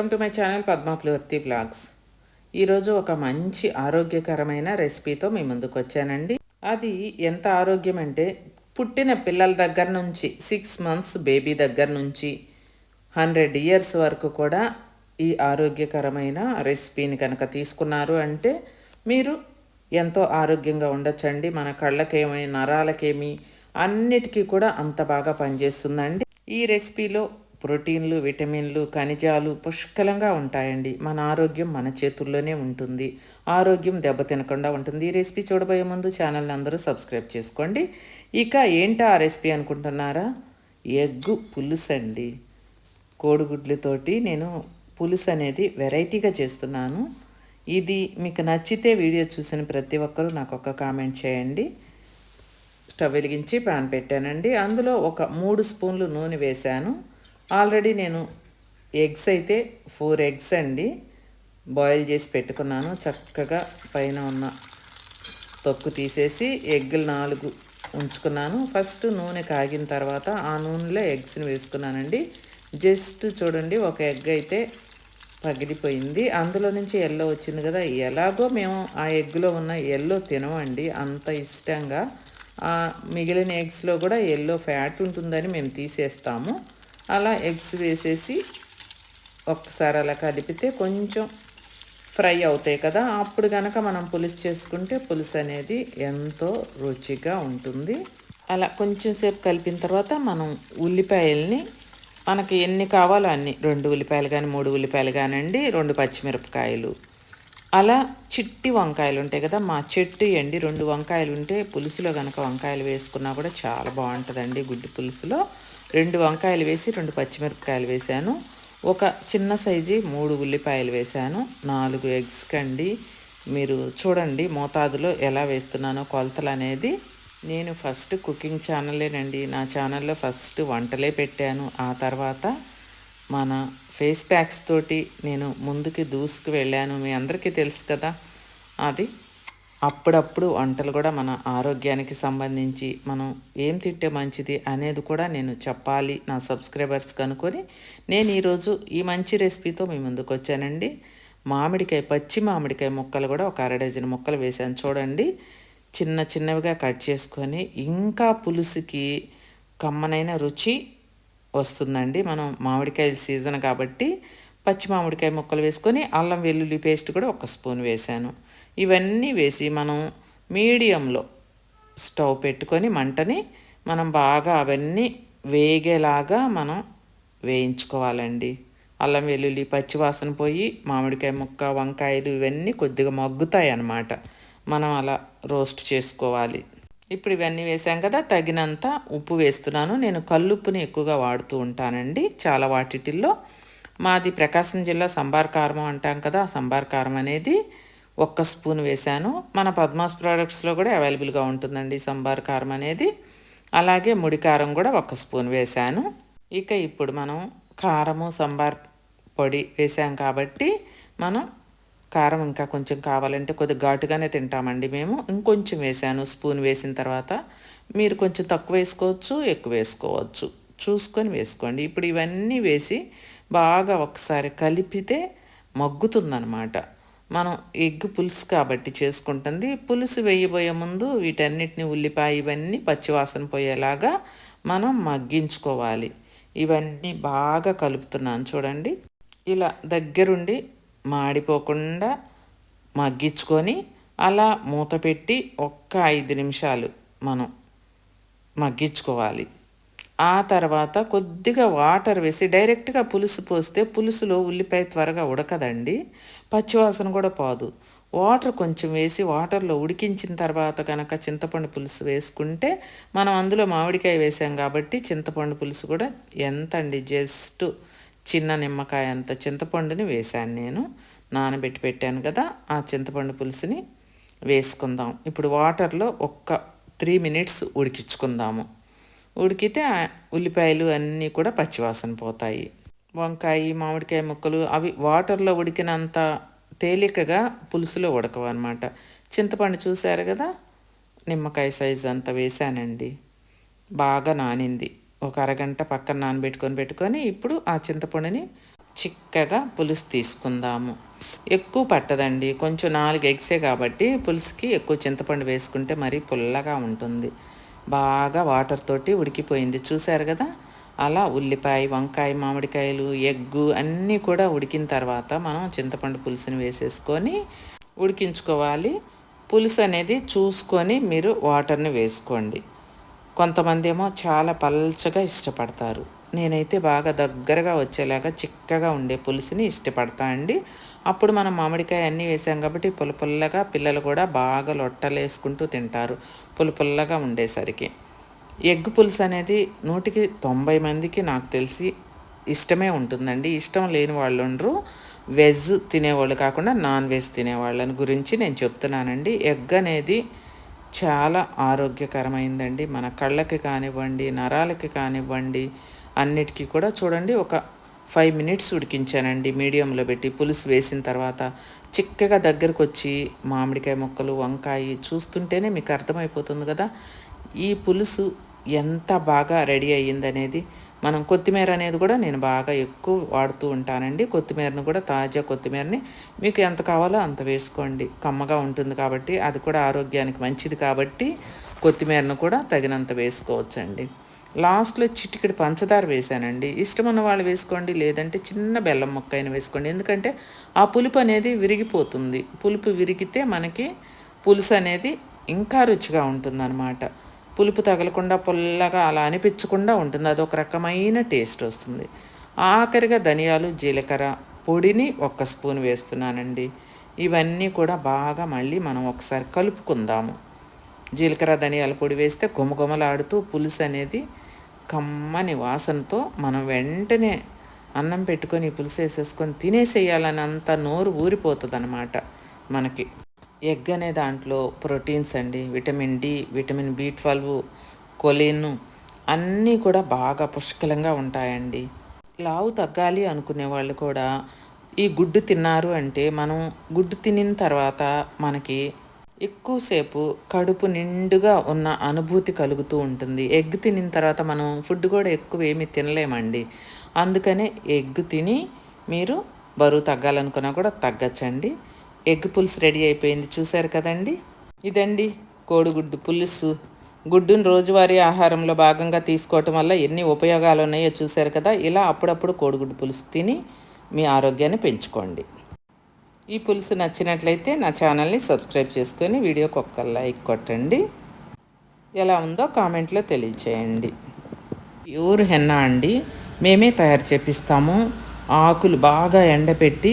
Welcome to my channel పద్మాప్లవర్తి blogs ఈరోజు ఒక మంచి ఆరోగ్యకరమైన రెసిపీతో మీ ముందుకు వచ్చానండి. అది ఎంత ఆరోగ్యం అంటే పుట్టిన పిల్లల దగ్గర నుంచి సిక్స్ మంత్స్ బేబీ దగ్గర నుంచి హండ్రెడ్ ఇయర్స్ వరకు కూడా ఈ ఆరోగ్యకరమైన రెసిపీని కనుక తీసుకున్నారు అంటే మీరు ఎంతో ఆరోగ్యంగా ఉండొచ్చండి. మన కళ్ళకేమి నరాలకేమి అన్నిటికీ కూడా అంత బాగా పనిచేస్తుందండి. ఈ రెసిపీలో ప్రోటీన్లు విటమిన్లు ఖనిజాలు పుష్కలంగా ఉంటాయండి. మన ఆరోగ్యం మన చేతుల్లోనే ఉంటుంది. ఆరోగ్యం దెబ్బతినకుండా ఉంటుంది. ఈ రెసిపీ చూడబోయే ముందు ఛానల్ని అందరూ సబ్స్క్రైబ్ చేసుకోండి. ఇక ఏంటా ఆ రెసిపీ అనుకుంటున్నారా? ఎగ్గు పులుసు అండి. కోడిగుడ్లతోటి నేను పులుసు అనేది వెరైటీగా చేస్తున్నాను. ఇది మీకు నచ్చితే వీడియో చూసిన ప్రతి ఒక్కరూ నాకు ఒక కామెంట్ చేయండి. స్టవ్ వెలిగించి పాన్ పెట్టానండి. అందులో ఒక మూడు స్పూన్లు నూనె వేశాను. ఆల్రెడీ నేను ఎగ్స్ అయితే ఫోర్ ఎగ్స్ అండి. బాయిల్ చేసి పెట్టుకున్నాను. చక్కగా పైన ఉన్న తొక్కు తీసేసి ఎగ్గులు నాలుగు ఉంచుకున్నాను. ఫస్ట్ నూనె కాగిన తర్వాత ఆ నూనెలో ఎగ్స్ని వేసుకున్నానండి. జస్ట్ చూడండి ఒక ఎగ్ అయితే పగిలిపోయింది. అందులో నుంచి ఎల్లో వచ్చింది కదా ఎలాగో మేము ఆ ఎగ్లో ఉన్న ఎల్లో తినమండి. అంత ఇష్టంగా. ఆ మిగిలిన ఎగ్స్లో కూడా ఎల్లో ఫ్యాట్ ఉంటుందని మేము తీసేస్తాము. అలా ఎగ్స్ వేసేసి ఒక్కసారి అలా కలిపితే కొంచెం ఫ్రై అవుతాయి కదా. అప్పుడు కనుక మనం పులుసు చేసుకుంటే పులుసు అనేది ఎంతో రుచిగా ఉంటుంది. అలా కొంచెం సేపు కలిపిన తర్వాత మనం ఉల్లిపాయల్ని మనకి ఎన్ని కావాలో అన్ని రెండు ఉల్లిపాయలు కానీ మూడు ఉల్లిపాయలు కానివ్వండి రెండు పచ్చిమిరపకాయలు. అలా చిట్టి వంకాయలు ఉంటాయి కదా మా చెట్టు ఎండి రెండు వంకాయలు ఉంటే పులుసులో కనుక వంకాయలు వేసుకున్నా కూడా చాలా బాగుంటుందండి గుడ్డి పులుసులో. రెండు వంకాయలు వేసి రెండు పచ్చిమిరపకాయలు వేశాను. ఒక చిన్న సైజు మూడు ఉల్లిపాయలు వేశాను. నాలుగు ఎగ్స్ కండి. మీరు చూడండి మోతాదులో ఎలా వేస్తున్నానో కొలతలు అనేది. నేను ఫస్ట్ కుకింగ్ ఛానలేనండి. నా ఛానల్లో ఫస్ట్ వంటలే పెట్టాను. ఆ తర్వాత మన ఫేస్ ప్యాక్స్ తోటి నేను ముందుకి దూసుకు వెళ్ళాను. మీ అందరికీ తెలుసు కదా. అది అప్పుడప్పుడు వంటలు కూడా మన ఆరోగ్యానికి సంబంధించి మనం ఏం తింటే మంచిది అనేది కూడా నేను చెప్పాలి నా సబ్స్క్రైబర్స్ కనుకొని. నేను ఈరోజు ఈ మంచి రెసిపీతో మీ ముందుకు వచ్చానండి. మామిడికాయ పచ్చి మామిడికాయ ముక్కలు కూడా ఒక అర డజన్ ముక్కలు వేసాను చూడండి. చిన్న చిన్నవిగా కట్ చేసుకొని ఇంకా పులుసుకి కమ్మనైన రుచి వస్తుందండి. మనం మామిడికాయల సీజన్ కాబట్టి పచ్చి మామిడికాయ ముక్కలు వేసుకొని అల్లం వెల్లుల్లి పేస్ట్ కూడా ఒక స్పూన్ వేసాను ఇవన్నీ వేసి మనం మీడియంలో స్టవ్ పెట్టుకొని మంటని మనం బాగా అవన్నీ వేగేలాగా మనం వేయించుకోవాలండి. అల్లం వెల్లుల్లి పచ్చివాసన పోయి మామిడికాయ ముక్క వంకాయలు ఇవన్నీ కొద్దిగా మగ్గుతాయి అన్నమాట మనం అలా రోస్ట్ చేసుకోవాలి. ఇప్పుడు ఇవన్నీ వేసాం కదా తగినంత ఉప్పు వేస్తున్నాను. నేను కల్లుప్పుని ఎక్కువగా వాడుతూ ఉంటానండి. చాలా వాటిల్లో మాది ప్రకాశం జిల్లా సంబార్ కారం అంటాం కదా ఆ సంబార్ కారం అనేది ఒక్క స్పూన్ వేశాను. మన పద్మాస్ ప్రోడక్ట్స్లో కూడా అవైలబుల్గా ఉంటుందండి సంబార్ కారం అనేది. అలాగే ముడి కారం కూడా ఒక స్పూన్ వేశాను. ఇక ఇప్పుడు మనం కారము సంబార్ పొడి వేసాం కాబట్టి మనం కారం ఇంకా కొంచెం కావాలంటే కొద్దిగా ఘాటుగానే తింటామండి మేము. ఇంకొంచెం వేసాను స్పూన్ వేసిన తర్వాత. మీరు కొంచెం తక్కువ వేసుకోవచ్చు ఎక్కువ వేసుకోవచ్చు. చూసుకొని వేసుకోండి. ఇప్పుడు ఇవన్నీ వేసి బాగా ఒకసారి కలిపితే మగ్గుతుందనమాట మనం ఎగ్ పులుసు కాబట్టి చేసుకుంటుంది. పులుసు వేయబోయే ముందు వీటన్నిటిని ఉల్లిపాయ ఇవన్నీ పచ్చివాసన పోయేలాగా మనం మగ్గించుకోవాలి. ఇవన్నీ బాగా కలుపుతున్నాను చూడండి. ఇలా దగ్గరుండి మాడిపోకుండా మగ్గించుకొని అలా మూత పెట్టి ఒక్క ఐదు నిమిషాలు మనం మగ్గించుకోవాలి. ఆ తర్వాత కొద్దిగా వాటర్ వేసి డైరెక్ట్గా పులుసు పోస్తే పులుసులో ఉల్లిపాయ త్వరగా ఉడకదండి. పచ్చివాసన కూడా పోదు. వాటర్ కొంచెం వేసి వాటర్లో ఉడికించిన తర్వాత కనుక చింతపండు పులుసు వేసుకుంటే మనం అందులో మామిడికాయ వేసాం కాబట్టి చింతపండు పులుసు కూడా ఎంత అండి జస్ట్ చిన్న నిమ్మకాయ అంత చింతపండుని వేశాను నేను. నానబెట్టి పెట్టాను కదా ఆ చింతపండు పులుసుని వేసుకుందాం. ఇప్పుడు వాటర్లో ఒక్క త్రీ మినిట్స్ ఉడికించుకుందాము. ఉడికితే ఉల్లిపాయలు అన్నీ కూడా పచ్చివాసన పోతాయి. వంకాయ మామిడికాయ ముక్కలు అవి వాటర్లో ఉడికినంత తేలికగా పులుసులో ఉడకవు అనమాట చింతపండు చూశారు కదా? నిమ్మకాయ సైజ్ అంత వేశానండి. బాగా నానింది. ఒక అరగంట పక్కన నానబెట్టుకొని పెట్టుకొని ఇప్పుడు ఆ చింతపండుని చిక్కగా పులుసు తీసుకుందాము. ఎక్కువ పట్టదండి. కొంచెం నాలుగు ఎగ్సే కాబట్టి పులుసుకి ఎక్కువ చింతపండు వేసుకుంటే మరీ పుల్లగా ఉంటుంది. బాగా వాటర్ తోటి ఉడికిపోయింది. చూశారు కదా? అలా ఉల్లిపాయ వంకాయ మామిడికాయలు ఎగ్గు అన్నీ కూడా ఉడికిన తర్వాత మనం చింతపండు పులుసుని వేసేసుకొని ఉడికించుకోవాలి. పులుసు అనేది చూసుకొని మీరు వాటర్ని వేసుకోండి. కొంతమంది ఏమో చాలా పల్చగా ఇష్టపడతారు. నేనైతే బాగా దగ్గరగా వచ్చేలాగా చిక్కగా ఉండే పులుసుని ఇష్టపడతా అండి. అప్పుడు మనం మామిడికాయ అన్నీ వేసాం కాబట్టి పులపుల్లగా పిల్లలు కూడా బాగా లొట్టలేసుకుంటూ తింటారు పులపుల్లగా ఉండేసరికి. ఎగ్ పులుసు అనేది నూటికి తొంభై మందికి నాకు తెలిసి ఇష్టమే ఉంటుందండి. ఇష్టం లేని వాళ్ళు ఉండరు. వెజ్ తినేవాళ్ళు కాకుండా నాన్ వెజ్ తినేవాళ్ళని గురించి నేను చెప్తున్నానండి. ఎగ్ అనేది చాలా ఆరోగ్యకరమైందండి. మన కళ్ళకి కానివ్వండి నరాలకి కానివ్వండి అన్నిటికీ కూడా చూడండి ఒక ఫైవ్ మినిట్స్ ఉడికించానండి. మీడియంలో పెట్టి పులుసు వేసిన తర్వాత చిక్కగా దగ్గరకు వచ్చి మామిడికాయ ముక్కలు వంకాయ చూస్తుంటేనే మీకు అర్థమైపోతుంది కదా. ఈ పులుసు ఎంత బాగా రెడీ అయ్యిందనేది. మనం కొత్తిమీర అనేది కూడా నేను బాగా ఎక్కువ వాడుతూ ఉంటానండి. కొత్తిమీరను కూడా తాజా కొత్తిమీరని మీకు ఎంత కావాలో అంత వేసుకోండి. కమ్మగా ఉంటుంది కాబట్టి అది కూడా ఆరోగ్యానికి మంచిది కాబట్టి కొత్తిమీరను కూడా తగినంత వేసుకోవచ్చండి. లాస్ట్లో చిటికెడు పంచదార వేసానండి ఉన్న వాళ్ళు వేసుకోండి లేదంటే చిన్న బెల్లం ముక్క అయినా వేసుకోండి. ఎందుకంటే ఆ పులుపు అనేది విరిగిపోతుంది. పులుపు విరిగితే మనకి పులుసు అనేది ఇంకా రుచిగా ఉంటుందన్నమాట. పులుపు తగలకుండా పుల్లగా అలా అనిపించకుండా ఉంటుంది. అది ఒక రకమైన టేస్ట్ వస్తుంది. ఆఖరిగా ధనియాలు జీలకర్ర పొడిని ఒక్క స్పూన్ వేస్తున్నానండి. ఇవన్నీ కూడా బాగా మళ్ళీ మనం ఒకసారి కలుపుకుందాము. జీలకర్ర ధనియాల పొడి వేస్తే గుమగుమలాడుతూ పులుసు అనేది కమ్మని వాసనతో మనం వెంటనే అన్నం పెట్టుకొని పులుసు వేసేసుకొని తినేసేయాలని అంత నోరు ఊరిపోతుంది అనమాట మనకి. ఎగ్ అనే దాంట్లో ప్రోటీన్స్ అండి vitamin D vitamin B twelve choline అన్నీ కూడా బాగా పుష్కలంగా ఉంటాయండి. లావు తగ్గాలి అనుకునే వాళ్ళు కూడా ఈ గుడ్డు తిన్నారు అంటే మనం గుడ్డు తినిన తర్వాత మనకి ఎక్కువసేపు కడుపు నిండుగా ఉన్న అనుభూతి కలుగుతూ ఉంటుంది. ఎగ్ తినిన తర్వాత మనం ఫుడ్ కూడా ఎక్కువ ఏమీ తినలేమండి. అందుకనే ఎగ్ తిని మీరు బరువు తగ్గాలనుకున్నా కూడా తగ్గచ్చండి. ఎగ్ పులుసు రెడీ అయిపోయింది. చూశారు కదండి? ఇదండి కోడిగుడ్డు పులుసు. గుడ్డును రోజువారీ ఆహారంలో భాగంగా తీసుకోవటం వల్ల ఎన్ని ఉపయోగాలు ఉన్నాయో చూశారు కదా? ఇలా అప్పుడప్పుడు కోడిగుడ్డు పులుసు తిని మీ ఆరోగ్యాన్ని పెంచుకోండి. ఈ పులుసు నచ్చినట్లయితే నా ఛానల్ని సబ్స్క్రైబ్ చేసుకొని వీడియోకి ఒక్క లైక్ కొట్టండి. ఎలా ఉందో కామెంట్లో తెలియచేయండి. ప్యూర్ హెన్నా అండి. మేమే తయారు చేపిస్తాము. ఆకులు బాగా ఎండపెట్టి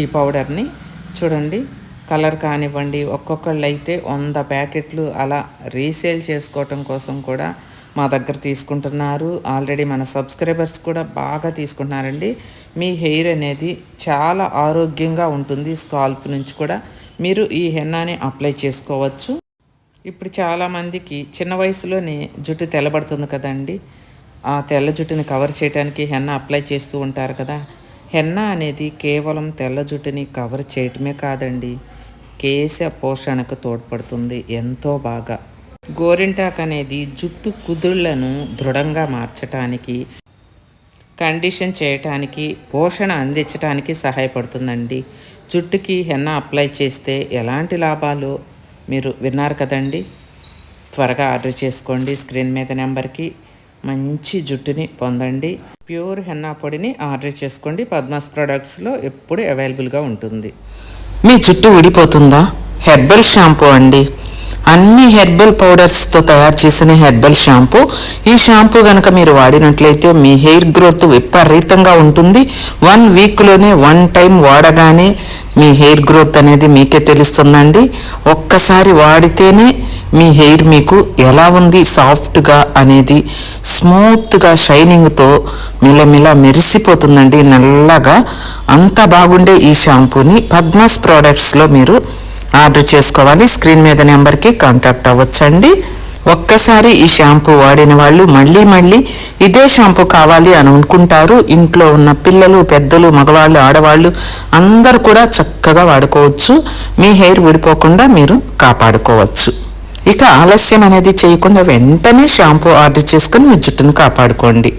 ఈ పౌడర్ని చూడండి. కలర్ కానివ్వండి ఒక్కొక్కళ్ళు అయితే వంద ప్యాకెట్లు అలా రీసేల్ చేసుకోవటం కోసం కూడా మా దగ్గర తీసుకుంటున్నారు. ఆల్రెడీ మన సబ్స్క్రైబర్స్ కూడా బాగా తీసుకుంటున్నారండి. మీ హెయిర్ అనేది చాలా ఆరోగ్యంగా ఉంటుంది స్కాల్ప్ నుంచి కూడా. మీరు ఈ హెన్నాని అప్లై చేసుకోవచ్చు. ఇప్పుడు చాలామందికి చిన్న వయసులోనే జుట్టు తెల్లబడుతుంది కదండి. ఆ తెల్ల జుట్టుని కవర్ చేయడానికి హెన్న అప్లై చేస్తూ ఉంటారు కదా. హెన్న అనేది కేవలం తెల్ల జుట్టుని కవర్ చేయటమే కాదండి. కేశ పోషణకు తోడ్పడుతుంది ఎంతో బాగా. గోరింటాక్ అనేది జుట్టు కుదుళ్ళను దృఢంగా మార్చటానికి కండిషన్ చేయటానికి పోషణ అందించడానికి సహాయపడుతుందండి. జుట్టుకి హెన్న అప్లై చేస్తే ఎలాంటి లాభాలు మీరు విన్నారు కదండి? త్వరగా ఆర్డర్ చేసుకోండి. స్క్రీన్ మీద నెంబర్కి మంచి జుట్టుని పొందండి. ప్యూర్ హెన్నా పొడిని ఆర్డర్ చేసుకోండి. పద్మాస్ ప్రొడక్ట్స్లో ఎప్పుడు అవైలబుల్గా ఉంటుంది. మీ జుట్టు విడిపోతుందా? హెర్బల్ షాంపూ అండి. అన్ని హెర్బల్ పౌడర్స్తో తయారు చేసిన హెర్బల్ షాంపూ ఈ షాంపూ కనుక మీరు వాడినట్లయితే మీ హెయిర్ గ్రోత్ విపరీతంగా ఉంటుంది. వన్ వీక్లోనే వన్ టైం వాడగానే మీ హెయిర్ గ్రోత్ అనేది మీకే తెలుస్తుందండి. ఒక్కసారి వాడితేనే మీ హెయిర్ మీకు ఎలా ఉంది సాఫ్ట్గా అనేది స్మూత్గా షైనింగ్తో మిలమిల మెరిసిపోతుందండి నల్లగా. అంత బాగుండే ఈ షాంపూని పద్మాస్ ప్రోడక్ట్స్లో మీరు ఆర్డర్ చేసుకోవాలి. స్క్రీన్ మీద నెంబర్కి కాంటాక్ట్ అవ్వచ్చండి. ఒక్కసారి ఈ షాంపూ వాడిన వాళ్ళు మళ్ళీ మళ్ళీ ఇదే షాంపూ కావాలి అని అనుకుంటారు. ఇంట్లో ఉన్న పిల్లలు పెద్దలు మగవాళ్ళు ఆడవాళ్ళు అందరు కూడా చక్కగా వాడుకోవచ్చు. మీ హెయిర్ విడిపోకుండా మీరు కాపాడుకోవచ్చు. ఇక ఆలస్యం అనేది చేయకుండా వెంటనే షాంపూ ఆర్డర్ చేసుకుని మీ జుట్టును కాపాడుకోండి.